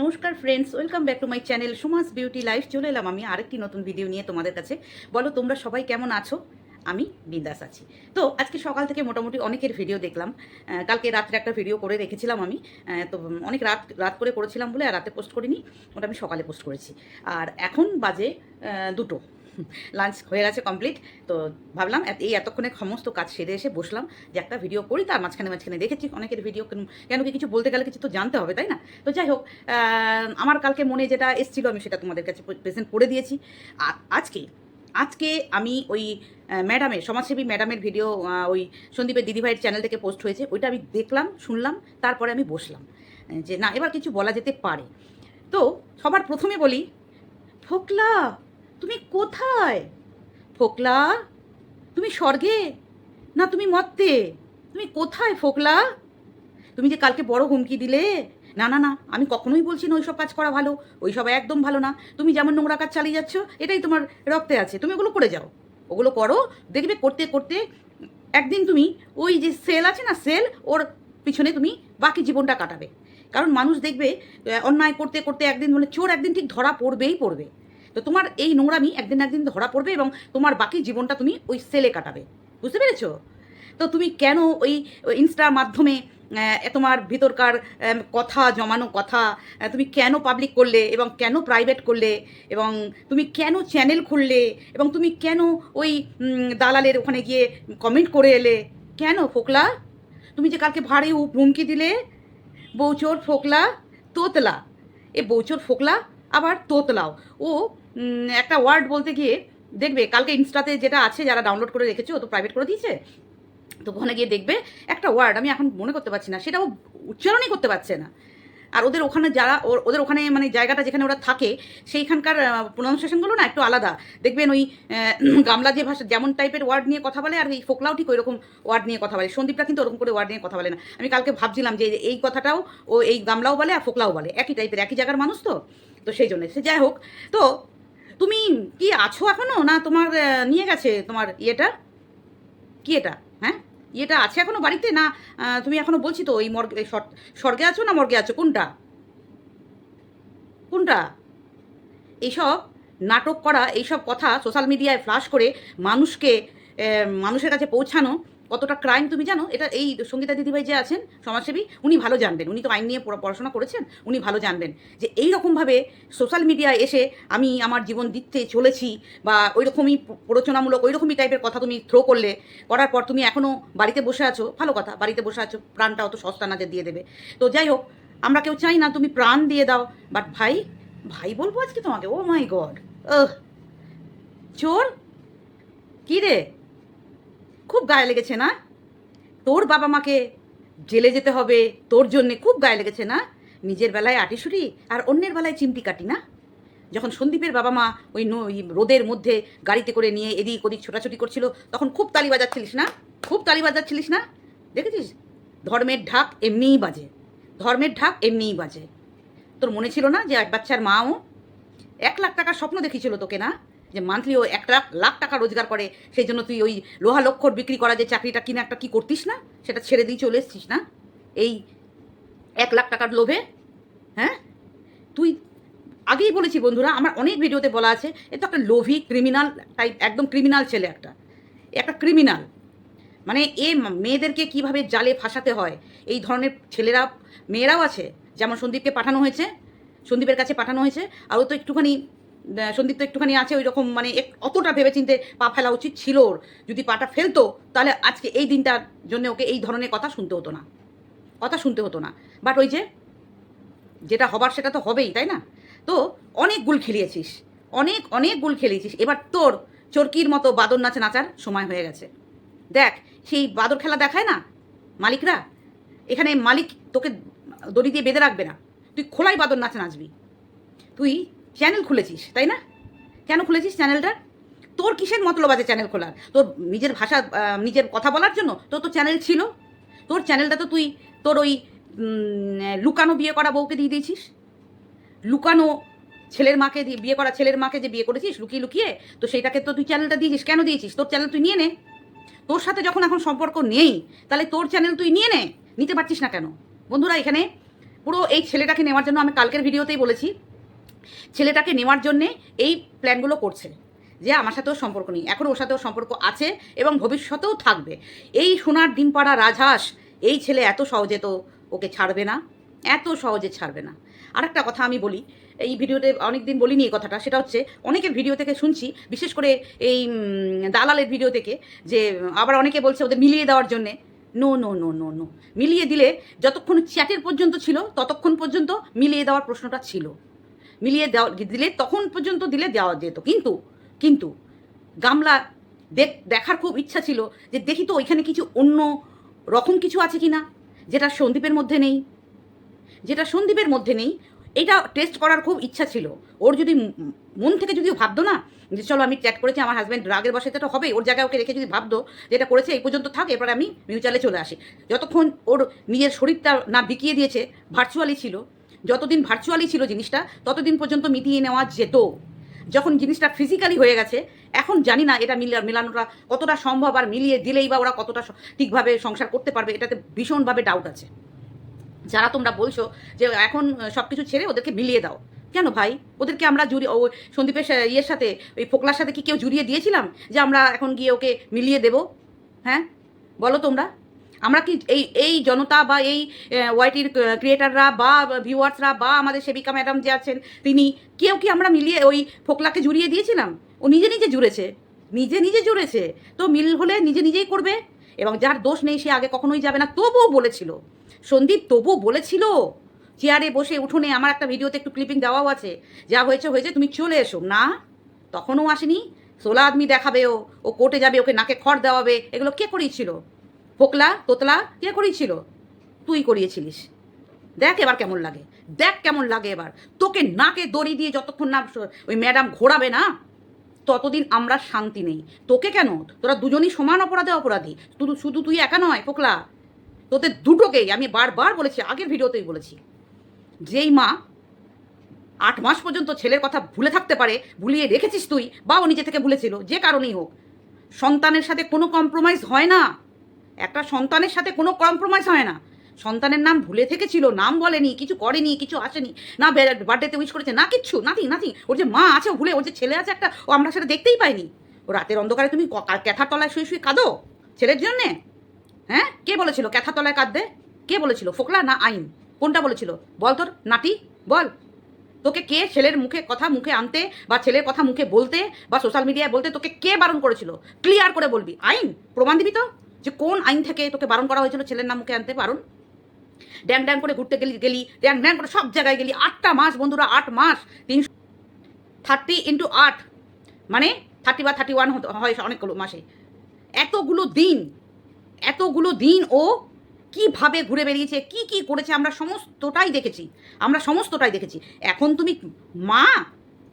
নমস্কার friends welcome back to my channel Sumas beauty life চলে এলাম আমি আরেকটি নতুন ভিডিও নিয়ে তোমাদের কাছে। বলো, তোমরা সবাই কেমন আছো? আমি বিন্দাস আছি। তো, আজকে সকাল থেকে মোটামুটি অনেকের ভিডিও দেখলাম। কালকে রাত্রে একটা ভিডিও করে রেখেছিলাম আমি। তো অনেক রাত রাত করে করেছিলাম বলে আর রাতে পোস্ট করিনি, ওটা আমি সকালে পোস্ট করেছি। আর এখন বাজে দুটো। লাঞ্চ হয়ে গেছে কমপ্লিট। তো ভাবলাম এই এতক্ষণে সমস্ত কাজ সেরে এসে বসলাম যে একটা ভিডিও করি, তার মাঝখানে মাঝখানে দেখেছি অনেকের ভিডিও, কেন কি কিছু বলতে গেলে কিছু তো জানতে হবে, তাই না? তো যাই হোক আমার কালকে মনে যেটা এসেছিল, আমি সেটা তোমাদের কাছে প্রেজেন্ট করে দিয়েছি। আর আজকে আজকে আমি ওই ম্যাডামের সমাজসেবী ম্যাডামের ভিডিও ওই সন্দীপের দিদিভাইয়ের চ্যানেল থেকে পোস্ট হয়েছে, ওইটা আমি দেখলাম, শুনলাম, তারপরে আমি বসলাম। যে না, এবার কিছু বলা যেতে পারে। তো সবার প্রথমে বলি, ফোকলা তুমি কোথায়? ফোকলা? তুমি স্বর্গে? না, তুমি মত্তে তুমি কোথায় ফোকলা? তুমি যে কালকে বড় হুমকি দিলে? না না না, আমি কখনোই বলছি না ওইসব কাজ করা ভালো। ওইসব একদম ভালো না। তুমি যেমন নোংরা কাজ চালিয়ে যাচ্ছ, এটাই তোমার রক্তে আছে। তুমি ওগুলো করে যাও। ওগুলো করো, দেখবে করতে করতে একদিন তুমি ওই যে সেল আছে না, সেল, ওর পিছনে তুমি বাকি জীবনটা কাটাবে। কারণ মানুষ দেখবে অন্যায় করতে করতে একদিন মানে চোর একদিন ঠিক ধরা পড়বেই পড়বে। তো তোমার এই নোংরামি একদিন একদিন ধরা পড়বে এবং তোমার বাকি জীবনটা তুমি ওই সেলে কাটাবে। বুঝতে পেরেছ? তো তুমি কেন ওই ইনস্টার মাধ্যমে তোমার ভিতরকার কথা, জমানো কথা তুমি কেন পাবলিক করলে এবং কেন প্রাইভেট করলে এবং তুমি কেন চ্যানেল খুললে এবং তুমি কেন ওই দালালের ওখানে গিয়ে কমেন্ট করে এলে? কেন ফোকলা? তুমি যে কালকে ভারী হুমকি দিলে? বৌচোর ফোকলা? তোতলা? এ বৌচোর ফোকলা? আবার তোতলাও। ও একটা ওয়ার্ড বলতে গিয়ে, দেখবে, কালকে ইনস্টাতে যেটা আছে, যারা ডাউনলোড করে রেখেছে, ও তো প্রাইভেট করে দিয়েছে, তো ওখানে গিয়ে দেখবে একটা ওয়ার্ড আমি এখন মনে করতে পারছি না সেটা ও উচ্চারণই করতে পারছে না। আর ওদের ওখানে যারা ওদের ওখানে মানে জায়গাটা যেখানে ওরা থাকে, সেইখানকার প্রোনাউন্সিয়েশনগুলো না একটু আলাদা। দেখবেন ওই গামলা যে ভাষা, যেমন টাইপের ওয়ার্ড নিয়ে কথা বলে, আর এই ফোকলাও ঠিক ওইরকম ওয়ার্ড নিয়ে কথা বলে। সন্দীপটা কিন্তু ওরকম করে ওয়ার্ড নিয়ে কথা বলে না। আমি কালকে ভাবছিলাম যে এই কথাটাও, ও এই গামলাও বলে আর ফোকলাও বলে। একই টাইপের একই জায়গার মানুষ তো? তো সেই জন্য। সে যাই হোক, তো তুমি কি আছো এখনও, না তোমার নিয়ে গেছে তোমার ইয়েটা? কি এটা? হ্যাঁ? ইয়েটা আছে এখনও বাড়িতে? না তুমি এখনও বলছি তো, এই মর্গে স্বর্গে আছো না মর্গে আছো? কোনটা? কোনটা? এইসব নাটক করা, এইসব কথা সোশ্যাল মিডিয়ায় ফ্লাশ করে মানুষকে মানুষের কাছে পৌঁছানো কতটা ক্রাইম তুমি জানো? এটা এই সঙ্গীতা দিদিভাই যে আছেন, সমাজসেবী, উনি ভালো জানবেন। উনি তো আইন নিয়ে পড়া- পড়াশোনা করেছেন, উনি ভালো জানবেন। যে এই রকমভাবে সোশ্যাল মিডিয়ায় এসে আমি আমার জীবন দিতে চলেছি বা ওই রকমই প্ররোচনামূলক ওই রকমই টাইপের কথা তুমি থ্রো করলে, করার পর তুমি এখনও বাড়িতে বসে আছো, ভালো কথা, বাড়িতে বসে আছো, প্রাণটা অত সস্তা না যে দিয়ে দেবে। তো যাই হোক, আমরা কেউ চাই না তুমি প্রাণ দিয়ে দাও বাট ভাই ভাই বলব আজকে তোমাকে ও মাই গড চোর, কী রে? খুব গায়ে লেগেছে না? তোর বাবা মাকে জেলে যেতে হবে, তোর জন্যে খুব গায়ে লেগেছে না? নিজের বেলায় আটিসুরি আর অন্যের বেলায় চিমটি কাটি না? যখন সন্দীপের বাবা মা ওই রোদের মধ্যে গাড়িতে করে নিয়ে এদিক ওদিক ছোটাছুটি করছিল, তখন খুব তালি বাজাচ্ছিলিস না? খুব তালি বাজাচ্ছিলিস না? দেখেছিস? ধর্মের ঢাক এমনিই বাজে। ধর্মের ঢাক এমনিই বাজে। তোর মনে ছিল না যে এক বাচ্চার মাও এক লাখ টাকার স্বপ্ন দেখিছিল তোকে না? যে মান্থলি ও এক লাখ লাখ টাকা রোজগার করে, সেই জন্য তুই ওই লোহা লক্ষর বিক্রি করা যে চাকরিটা কিনে একটা কি করতিস না, সেটা ছেড়ে দিয়ে চলে এসছিস না? এই এক লাখ টাকার লোভে হ্যাঁ? তুই আগেই বলেছি বন্ধুরা, আমার অনেক ভিডিওতে বলা আছে, এ তো একটা লোভী ক্রিমিনাল টাইপ একদম ক্রিমিনাল ছেলে একটা। একটা ক্রিমিনাল মানে এ মেয়েদেরকে কীভাবে জালে ফাঁসাতে হয়? এই ধরনের ছেলেরা, মেয়েরাও আছে। যেমন সন্দীপকে পাঠানো হয়েছে, সন্দীপের কাছে পাঠানো হয়েছে, আর ও তো একটুখানি সন্দীপ তো একটুখানি আছে ওই রকম মানে অতটা ভেবেচিন্তে পা ফেলা উচিত ছিল ওর। যদি পাটা ফেলতো, তাহলে আজকে এই দিনটার জন্য ওকে এই ধরনের কথা শুনতে হতো না। কথা শুনতে হতো না। বাট ওই যে, যেটা হবার সেটা তো হবেই, তাই না? তো অনেক গুল খেলিয়েছিস। অনেক অনেক গুল খেলিয়েছিস। এবার তোর চরকির মতো বাদর নাচে নাচার সময় হয়ে গেছে। দেখ, সেই বাদর খেলা দেখায় না মালিকরা? এখানে মালিক তোকে দড়ি দিয়ে বেঁধে রাখবে না। তুই খোলাই বাদর নাচে নাচবি। তুই চ্যানেল খুলেছিস, তাই না? কেন খুলেছিস চ্যানেলটা তোর কিসের মতলব আছে চ্যানেল খোলার? তোর নিজের ভাষা নিজের কথা বলার জন্য তোর তো চ্যানেল ছিল। তোর চ্যানেলটা তো তুই, তোর ওই লুকানো বিয়ে করা বউকে দিয়ে দিয়েছিস। লুকানো ছেলের মাকে বিয়ে করা ছেলের মাকে যে বিয়ে করেছিস লুকিয়ে লুকিয়ে, তো সেইটাকে তো তুই চ্যানেলটা দিয়েছিস। কেন দিয়েছিস? তোর চ্যানেল তুই নিয়ে নে। তোর সাথে যখন এখন সম্পর্ক নেই, তাহলে তোর চ্যানেল তুই নিয়ে নে। নিতে পারছিস না কেন? বন্ধুরা, এখানে পুরো এই ছেলেটাকে নেওয়ার জন্য আমি কালকের ভিডিওতেই বলেছি। ছেলেটাকে নেওয়ার জন্যে এই প্ল্যানগুলো করছে যে আমার সাথেও সম্পর্ক নেই। এখন ওর সাথেও সম্পর্ক আছে এবং ভবিষ্যতেও থাকবে। এই সোনার ডিম পাড়া রাজহাঁস, এই ছেলে এত সহজে তো ওকে ছাড়বে না, এত সহজে ছাড়বে না। আর একটা কথা আমি বলি, এই ভিডিওতে অনেক দিন বলিনি এই কথাটা, সেটা হচ্ছে অনেকের ভিডিও থেকে শুনছি, বিশেষ করে এই দালালের ভিডিও থেকে, যে আবার অনেকে বলছে ওদের মিলিয়ে দেওয়ার জন্যে। No no no no no মিলিয়ে দিলে যতক্ষণ চ্যাটের পর্যন্ত ছিল, ততক্ষণ পর্যন্ত মিলিয়ে দেওয়ার প্রশ্নটা ছিল। মিলিয়ে দেওয়া, দিলে তখন পর্যন্ত দিলে দেওয়া যেত। কিন্তু কিন্তু গামলা দেখ, দেখার খুব ইচ্ছা ছিল যে দেখি তো ওইখানে কিছু অন্য রকম কিছু আছে কি না যেটা সন্দীপের মধ্যে নেই। যেটা সন্দীপের মধ্যে নেই, এটা টেস্ট করার খুব ইচ্ছা ছিল। ওর যদি মন থেকে যদি ভাবতো না যে চলো আমি চ্যাট করেছি, আমার হাজব্যান্ড রাগের বসে তো হবে ওর জায়গায় ওকে রেখে যদি ভাবতো যে এটা করেছে, এই পর্যন্ত থাক, এরপরে আমি মিউচুয়ালে চলে আসি। যতক্ষণ ওর নিজের শরীরটা না বিকিয়ে দিয়েছে ভার্চুয়ালি ছিল যতদিন ভার্চুয়ালি ছিল জিনিসটা, ততদিন পর্যন্ত মিটিয়ে নেওয়া যেত। যখন জিনিসটা ফিজিক্যালি হয়ে গেছে, এখন জানি না এটা মিলা মেলানোটা কতটা সম্ভব আর মিলিয়ে দিলেই বা ওরা কতটা ঠিকভাবে সংসার করতে পারবে, এটাতে ভীষণভাবে ডাউট আছে। যারা তোমরা বলছো যে এখন সব কিছু ছেড়ে ওদেরকে মিলিয়ে দাও। কেন ভাই? ওদেরকে আমরা জুড়ি ও সন্দীপের ইয়ের সাথে, ওই ফোকলার সাথে কি কেউ জুড়িয়ে দিয়েছিলাম যে আমরা এখন গিয়ে ওকে মিলিয়ে দেব? হ্যাঁ? বলো তোমরা। আমরা কি এই এই জনতা বা এই ওয়াইটির ক্রিয়েটাররা বা ভিউয়ার্সরা বা আমাদের সেবিকা ম্যাডাম যে আছেন, তিনি কেউ কি আমরা মিলিয়ে ওই ফোকলাকে জুড়িয়ে দিয়েছিলাম? ও নিজে নিজে জুড়েছে। নিজে নিজে জুড়েছে। তো মিল হলে নিজে নিজেই করবে। এবং যার দোষ নেই সে আগে কখনোই যাবে না। তবুও বলেছিল। সন্দীপ তবুও বলেছিল। চেয়ারে বসে উঠোনে আমার একটা ভিডিওতে একটু ক্লিপিং দেওয়াও আছে। যা হয়েছে হয়েছে, তুমি চলে এসো। না, তখনও আসেনি। সোলা আদমি দেখাবে ও। ও কোর্টে যাবে, ওকে নাকে খড় দেওয়াবে। এগুলো কে করিয়েছিল ফোকলা তোতলা, কে করিয়েছিল তুই করিয়েছিলিস। দেখ এবার কেমন লাগে। দেখ কেমন লাগে এবার। তোকে নাকে দড়ি দিয়ে যতক্ষণ না ওই ম্যাডাম ঘোরাবে না, ততদিন আমরা শান্তি নেই। তোকে কেন? তোরা দুজনই সমান অপরাধে অপরাধী। শুধু শুধু তুই একা নয়, পোকলা। তোদের দুটোকেই আমি বারবার বলেছি, আগের ভিডিওতেই বলেছি। যেই মা আট মাস পর্যন্ত ছেলের কথা ভুলে থাকতে পারে, ভুলিয়ে রেখেছিস তুই, বা ও নিজে থেকে ভুলেছিল, যে কারণেই হোক। সন্তানের সাথে কোনো কম্প্রোমাইজ হয় না। একটা সন্তানের সাথে কোনো কম্প্রোমাইজ হয় না। সন্তানের নাম ভুলে থেকেছিল, নাম বলেনি, কিছু করেনি, কিছু আসেনি। না বার্থডেতে উইশ করেছে, না কিচ্ছু নাথিং নাথিং ওর যে মা আছে ভুলে ওর যে ছেলে আছে একটা, ও আমরা সেটা দেখতেই পাইনি। ও রাতের অন্ধকারে তুমি ক্যাথার তলায় শুয়ে শুয়ে কাঁদো? ছেলের জন্যে? হ্যাঁ? কে বলেছিল ক্যাথার তলায় কাঁদবে? কে বলেছিল? ফোকলা না আইন? কোনটা বলেছিল? বল তোর নাটি বল। তোকে কে ছেলের মুখে কথা মুখে আনতে বা ছেলের কথা মুখে বলতে বা সোশ্যাল মিডিয়ায় বলতে তোকে কে বারণ করেছিল? ক্লিয়ার করে বলবি। আইন? প্রমাণ দিবি তো? যে কোন আইন থেকে তোকে বারণ করা হয়েছিল ছেলের নাম মুখে আনতে? বারণ। ড্যাং ড্যাং করে ঘুরতে গেলি গেলি। ড্যাং ড্যাং করে সব জায়গায় গেলি। আটটা মাস বন্ধুরা, আট মাস। তিনশো থার্টি ইন্টু আট। মানে থার্টি বা থার্টি ওয়ান হয় অনেকগুলো মাসে। এতগুলো দিন। এতগুলো দিন ও কীভাবে ঘুরে বেরিয়েছে কি কি করেছে, আমরা সমস্তটাই দেখেছি। আমরা সমস্তটাই দেখেছি। এখন তুমি মা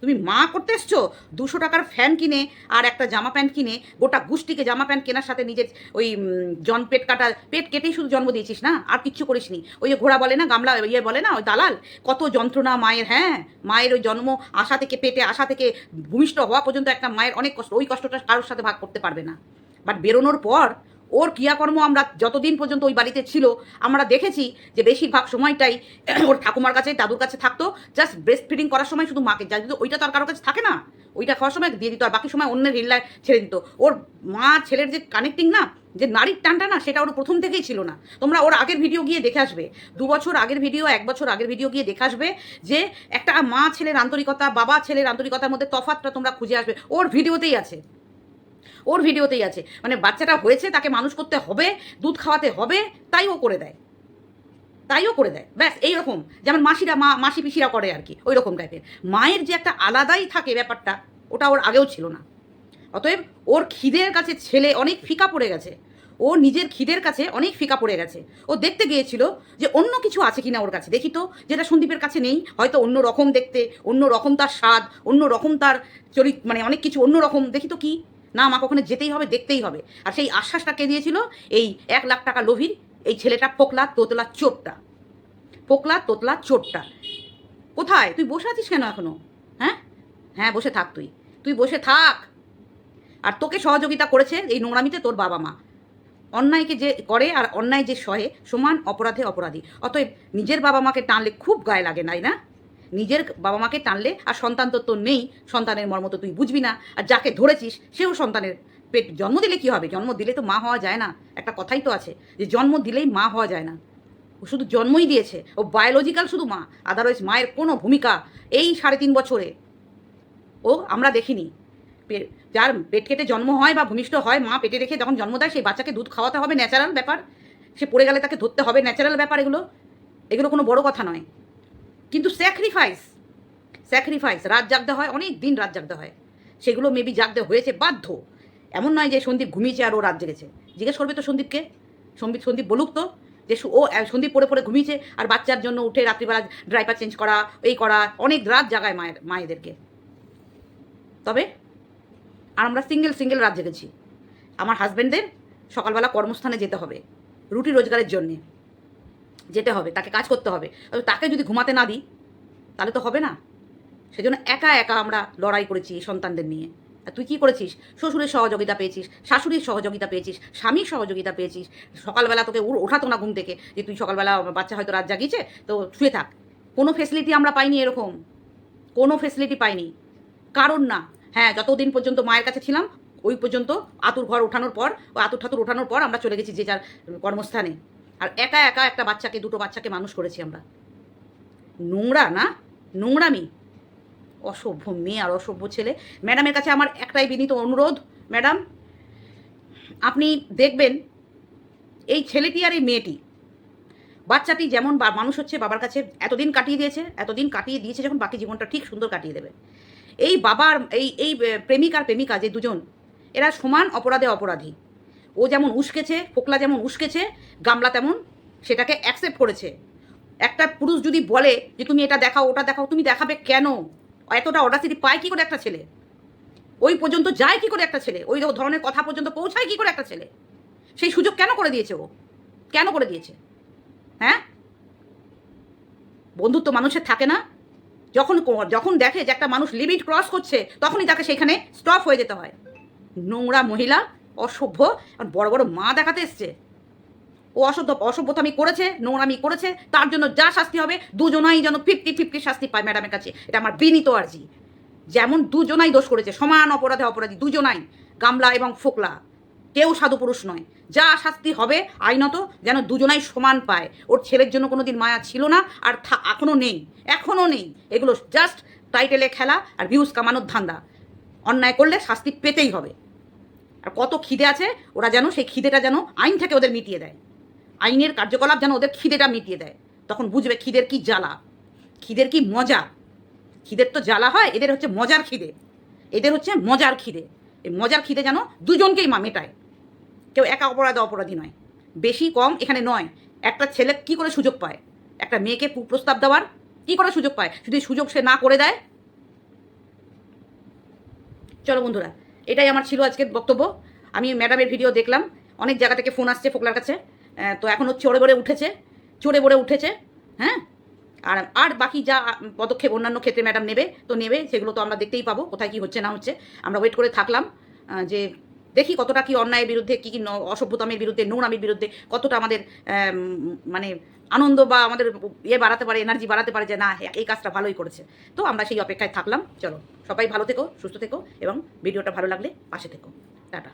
তুমি মা করতে এসছো? দুশো টাকার ফ্যান কিনে আর একটা জামা প্যান্ট কিনে, গোটা গুষ্টিকে জামা প্যান্ট কেনার সাথে নিজের ওই জন পেট কাটা, পেট কেটেই শুধু জন্ম দিয়েছিস না? আর কিচ্ছু করিসনি ওই যে ঘোড়া বলে না, গামলা ইয়ে বলে না, ওই দালাল? কত যন্ত্রণা মায়ের হ্যাঁ? মায়ের ওই জন্ম আশা থেকে পেটে, আশা থেকে ভূমিষ্ঠ হওয়া পর্যন্ত একটা মায়ের অনেক কষ্ট। ওই কষ্টটা কারোর সাথে ভাগ করতে পারবে না। বাট বেরোনোর পর ওর ক্রিয়াকর্ম আমরা যতদিন পর্যন্ত ওই বাড়িতে ছিল, আমরা দেখেছি যে বেশিরভাগ সময়টাই ওর ঠাকুমার কাছে, দাদুর কাছে থাকতো। জাস্ট ব্রেস্ট ফিডিং করার সময় শুধু মাকে যা ওইটা তো আর কারোর কাছে থাকে না। ওইটা খাওয়ার সময় দিয়ে দিত, আর বাকি সময় অন্যের রিল্লায় ছেড়ে দিত। ওর মা, ছেলের যে কানেক্টিং না, যে নারীর টানটা না, সেটা ওর প্রথম থেকেই ছিল না। তোমরা ওর আগের ভিডিও গিয়ে দেখে আসবে। দু বছর আগের ভিডিও এক বছর আগের ভিডিও গিয়ে দেখে আসবে যে একটা মা ছেলের আন্তরিকতা, বাবা ছেলের আন্তরিকতার মধ্যে তফাতটা তোমরা খুঁজে আসবে। ওর ভিডিওতেই আছে। ওর ভিডিওতেই আছে। মানে বাচ্চাটা হয়েছে, তাকে মানুষ করতে হবে, দুধ খাওয়াতে হবে, তাই ও করে দেয়। তাইও করে দেয়। ব্যাস, এইরকম। যেমন মাসিরা, মা, মাসি পিসিরা করে আর কি ওই রকম টাইপের মায়ের যে একটা আলাদাই থাকে ব্যাপারটা, ওটা ওর আগেও ছিল না। অতএব ওর খিদের কাছে ছেলে অনেক ফিকা পড়ে গেছে। ও নিজের খিদের কাছে অনেক ফিকা পড়ে গেছে। ও দেখতে গিয়েছিল যে অন্য কিছু আছে কিনা ওর কাছে। দেখি তো, যেটা সন্দীপের কাছে নেই, হয়তো অন্য রকম দেখতে, অন্য রকম তার স্বাদ, অন্য রকম তার চরিত মানে অনেক কিছু অন্য রকম। দেখি তো কি না, আমাকে ওখানে যেতেই হবে, দেখতেই হবে। আর সেই আশ্বাসটা কে দিয়েছিল? এই এক লাখ টাকা লোভির এই ছেলেটা পোকলা তোতলা চোরটা পোকলা তোতলা চোরটা কোথায়? তুই বসে আছিস কেন এখনও? হ্যাঁ? হ্যাঁ বসে থাক তুই। তুই বসে থাক। আর তোকে সহযোগিতা করেছে এই নোংরামিতে তোর বাবা মা। অন্যায়কে যে করে আর অন্যায় যে সহে সমান অপরাধে অপরাধী। অতএব নিজের বাবা মাকে টানলে খুব গায়ে লাগে, নাই না? নিজের বাবা মাকে টানলে আর সন্তান তো তোর নেই, সন্তানের মর্ম তো তুই বুঝবি না। আর যাকে ধরেছিস, সেও সন্তানের পেট জন্ম দিলে কি হবে? জন্ম দিলে তো মা হওয়া যায় না। একটা কথাই তো আছে যে জন্ম দিলেই মা হওয়া যায় না। ও শুধু জন্মই দিয়েছে, ও বায়োলজিক্যাল শুধু মা আদারওয়াইজ মায়ের কোনো ভূমিকা এই সাড়ে তিন বছরে ও আমরা দেখিনি। যার পেট কেটে জন্ম হয় বা ভূমিষ্ঠ হয়, মা পেটে রেখে যখন জন্ম দেয়, সেই বাচ্চাকে দুধ খাওয়াতে হবে ন্যাচারাল ব্যাপার। সে পড়ে গেলে তাকে ধরতে হবে ন্যাচারাল ব্যাপার এগুলো। এগুলো কোনো বড় কথা নয়। কিন্তু স্যাক্রিফাইস স্যাক্রিফাইস রাত জাগতে হয়, অনেক দিন রাত জাগতে হয়। সেগুলো মেবি জাগতে হয়েছে, বাধ্য। এমন নয় যে সন্দীপ ঘুমিয়েছে আর ও রাত জেগেছে। জিজ্ঞেস করবে তো সন্দীপকে। সন্দীপ সন্দীপ বলুক তো, যে ও সন্দীপ পড়ে পড়ে ঘুমিয়েছে আর বাচ্চার জন্য উঠে রাত্রিবেলা ড্রাইভার চেঞ্জ করা, এই করা, অনেক রাত জাগায় মায়ের মায়েদেরকে। তবে, আর আমরা সিঙ্গেল সিঙ্গেল রাত জেগেছি। আমার হাজব্যান্ডদের সকালবেলা কর্মস্থানে যেতে হবে, রুটি রোজগারের জন্যে। যেতে হবে, তাকে কাজ করতে হবে। তাকে যদি ঘুমাতে না দিই, তাহলে তো হবে না। সেজন্য একা একা আমরা লড়াই করেছি সন্তানদের নিয়ে। আর তুই কী করেছিস? শ্বশুরের সহযোগিতা পেয়েছিস, শাশুড়ির সহযোগিতা পেয়েছিস, স্বামীর সহযোগিতা পেয়েছিস। সকালবেলা তোকে ওঠাতো না ঘুম থেকে যে তুই সকালবেলা বাচ্চা হয়তো রাত জাগিয়েছে, তো শুয়ে থাক। কোনো ফেসিলিটি আমরা পাইনি এরকম। কোনো ফেসিলিটি পাইনি। কারণ না। হ্যাঁ যতদিন পর্যন্ত মায়ের কাছে ছিলাম, ওই পর্যন্ত আতুর ঘর ওঠানোর পর ও আতুর ঠাতুর ওঠানোর পর আমরা চলে গেছি যে যার কর্মস্থানে। আর একা একা একটা বাচ্চাকে, দুটো বাচ্চাকে মানুষ করেছি আমরা। নোংরা না, নোংরামি। অসভ্য মেয়ে আর অসভ্য ছেলে। ম্যাডামের কাছে আমার একটাই বিনীত অনুরোধ, ম্যাডাম, আপনি দেখবেন এই ছেলেটি আর এই মেয়েটি, বাচ্চাটি যেমন মানুষ হচ্ছে বাবার কাছে এতদিন কাটিয়ে দিয়েছে, এতদিন কাটিয়ে দিয়েছে যখন বাকি জীবনটা ঠিক সুন্দর কাটিয়ে দেবে। এই বাবার, এই এই প্রেমিক আর প্রেমিকা যে দুজন, এরা সমান অপরাধে অপরাধী। ও যেমন উস্কেছে, ফোকলা যেমন উস্কেছে, গামলা তেমন সেটাকে অ্যাকসেপ্ট করেছে। একটা পুরুষ যদি বলে যে তুমি এটা দেখাও, ওটা দেখাও, তুমি দেখাবে কেন? এতটা অর্ডাসিটি পায় কী করে একটা ছেলে? ওই পর্যন্ত যায় কি করে একটা ছেলে? ওই ধরনের কথা পর্যন্ত পৌঁছায় কি করে একটা ছেলে? সেই সুযোগ কেন করে দিয়েছে ও? কেন করে দিয়েছে? হ্যাঁ? বন্ধুত্ব মানুষের থাকে না। যখন যখন দেখে যে একটা মানুষ লিমিট ক্রস করছে, তখনই তাকে সেখানে স্টপ হয়ে যেতে হয়। নোংরা মহিলা অসভ্য। আর বড় বড় মা দেখাতে এসছে। ও অসভ্য অসভ্যতামি করেছে, নোংরামি করেছে, তার জন্য যা শাস্তি হবে, দুজনাই যেন ফিফটি ফিফটি শাস্তি পায় ম্যাডামের কাছে। এটা আমার বিনীত আর্জি। যেমন দুজনাই দোষ করেছে, সমান অপরাধে অপরাধী, দুজনাই, গামলা এবং ফোকলা। কেউ সাধু পুরুষ নয়। যা শাস্তি হবে, আইনত যেন দুজনাই সমান পায়। ওর ছেলের জন্য কোনো দিন মায়া ছিল না, আর থা- এখনও নেই এখনও নেই। এগুলো জাস্ট টাইটেলে খেলা আর ভিউজ কামানোর ধান্দা। অন্যায় করলে শাস্তি পেতেই হবে। আর কত খিদে আছে, ওরা যেন সেই খিদেটা যেন আইন থেকে ওদের মিটিয়ে দেয়। আইনের কার্যকলাপ যেন ওদের খিদেটা মিটিয়ে দেয়। তখন বুঝবে খিদের কি জ্বালা। খিদের কি মজা। খিদের তো জ্বালা হয়, এদের হচ্ছে মজার খিদে। এদের হচ্ছে মজার খিদে। এই মজার খিদে যেন দুজনকেই মা মেটায়। কেউ একা অপরাধ অপরাধী নয়। বেশি কম এখানে নয়। একটা ছেলে কি করে সুযোগ পায়? একটা মেয়েকে প্রস্তাব দেওয়ার কি করে সুযোগ পায়? যদি সুযোগ সে না করে দেয়? চলো বন্ধুরা এটাই আমার ছিল আজকের বক্তব্য। আমি ম্যাডামের ভিডিও দেখলাম। অনেক জায়গা থেকে ফোন আসছে ফোকলার কাছে। তো এখন হচ্ছে চড়ে বড়ে উঠেছে চড়ে বড়ে উঠেছে হ্যাঁ? আর আর বাকি যা পদক্ষেপ অন্যান্য ক্ষেত্রে ম্যাডাম নেবে, তো নেবে, সেগুলো তো আমরা দেখতেই পাবো, কোথায় কি হচ্ছে না হচ্ছে। আমরা ওয়েট করে থাকলাম যে দেখি কতটা কি অন্যায়ের বিরুদ্ধে, কী কী অসভ্যতামের বিরুদ্ধে, নোংরামির বিরুদ্ধে, কতটা আমাদের মানে আনন্দ বা আমাদের ইয়ে বাড়াতে পারে এনার্জি বাড়াতে পারে যে না এই কাজটা ভালোই করেছে। তো আমরা সেই অপেক্ষায় থাকলাম। চলো, সবাই ভালো থেকো, সুস্থ থেকো এবং ভিডিওটা ভালো লাগলে পাশে থেকো। টাটা।